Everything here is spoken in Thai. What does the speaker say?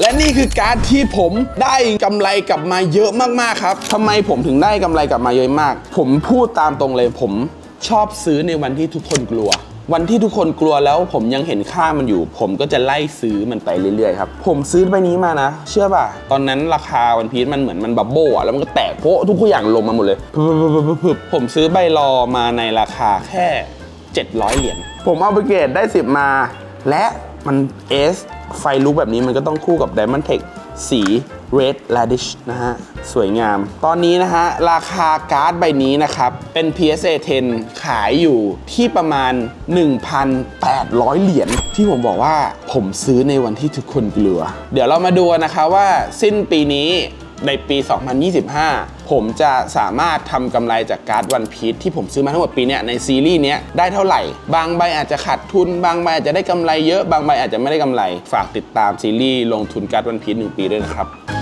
และนี่คือการที่ผมได้กำไรกลับมาเยอะมากๆครับทำไมผมถึงได้กำไรกลับมาเยอะมาก ผมพูดตามตรงเลย ผมชอบซื้อในวันที่ทุกคนกลัว วันที่ทุกคนกลัวแล้วผมยังเห็นค่ามันอยู่ ผมก็จะไล่ซื้อมันไปเรื่อยๆครับ ผมซื้อใบนี้มานะ เชื่อป่ะ ตอนนั้นราคาวันพีชมันเหมือนมันบับเบิ้ลอะแล้วมันก็แตกโพะทุกอย่างลงมาหมดเลยพึบๆๆๆผมซื้อใบรอมาในราคาแค่ 700 เหรียญผมเอาไปเกรดได้ 10 มา และ มัน S ไฟลุกแบบนี้มันก็ต้องคู่กับ Diamond Tech สี Red Radish นะฮะ สวยงาม ตอนนี้นะฮะ ราคาการ์ดใบนี้นะครับ เป็น PSA 10 ขายอยู่ที่ประมาณ 1,800 เหรียญที่ผมบอกว่าผมซื้อในวันที่ทุกคนกลัว เดี๋ยวเรามาดูนะคะว่าสิ้นปีนี้ ในปี 2025 ผมจะสามารถทำกำไรจากการ์ดวันพีชที่ผมซื้อมาทั้งหมดปีเนี้ยในซีรีส์เนี้ยได้เท่าไหร่ บางใบอาจจะขาดทุน บางใบอาจจะได้กำไรเยอะ บางใบอาจจะไม่ได้กำไร ฝากติดตามซีรีส์ลงทุนการ์ดวันพีชหนึ่งปีด้วยนะครับ